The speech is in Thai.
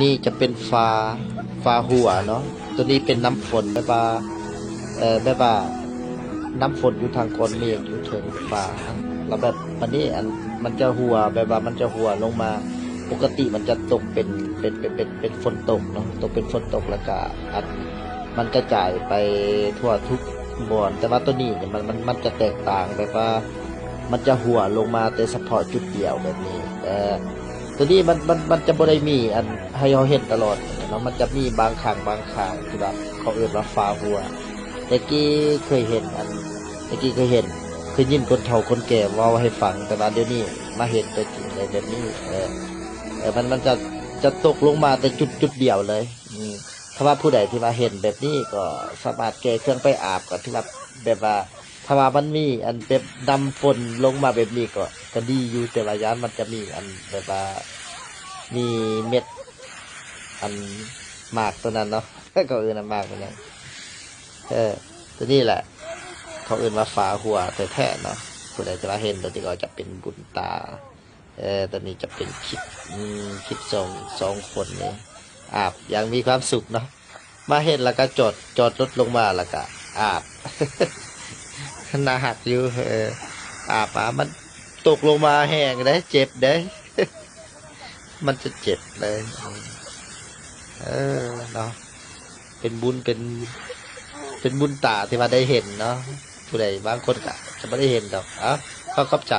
นี่จะเป็นฟ้าฟ้าหัวเนาะตัวนี้เป็นน้ำฝนแบบว่าเออแบบว่าน้ำฝนอยู่ทางก้นเมฆอยู่ถึงฟ้าแล้วแบบมันนี่อันมันจะหัวแบบว่ามันจะหัวลงมา ปกติมันจะตกเป็นเป็นเป็นเป็นเป็นฝนตกเนาะตกเป็นฝนตกแล้วก็อันมันกระจายไปทั่วทุกบอนแต่ว่าตัวนี้เนี่ยมันมันมันจะแตกต่างแบบว่า มันจะหัวลงมาแต่เฉพาะจุดเดียวแบบนี้ เออ ตัวนี้มันมันมันจะบ่ได้มีอันให้เราเห็นตลอดเนาะมันจะมีบางครั้งบางคราวที่แบบเขาเอ่ยว่าฟ้าหัวแต่กี้เคยเห็นอันแต่กี้เคยเห็นเคยยินคนเฒ่าคนแก่เว้าให้ฟังแต่ว่าเดี๋ยวนี้มาเห็นตัวจริงเลยแบบนี้ เออเออมันมันจะจะตกลงมาแต่จุดจุดเดียวเลย อืมถ้าว่าผู้ใดที่มาเห็นแบบนี้ก็สามารถแก้เครื่องไปอาบก็ที่ว่าแบบว่า ถ้าว่ามันมี อันแบบดำฝนลงมาแบบนี้ก็ก็ดีอยู่แต่ว่ายานมันจะมีอันแบบว่ามีเม็ด อันหมากตัวนั้นเนาะก็เอื่นอันหมากตัวนั้นเออตัวนี้แหละ เขาเอื่นว่าฟ้าหัวแต่แท้เนาะผู้ใดจะมาเห็นตัวนี้ก็จะเป็นบุญตา เออตัวนี้จะเป็นคลิปคลิปสองสองคนนี่อาบอย่างมีความสุขเนาะมาเห็นแล้วก็จอดจอดรถลงมาแล้วก็อาบ นาหักอยู่ เอออาป่ามันตกลงมาแห้งได้เจ็บได้มันจะเจ็บเลย เออเนาะเป็นบุญเป็น เป็นบุญตาที่มาได้เห็นเนาะผู้ใดบางคนก็จะไม่ได้เห็นดอกอะก็ขอบใจ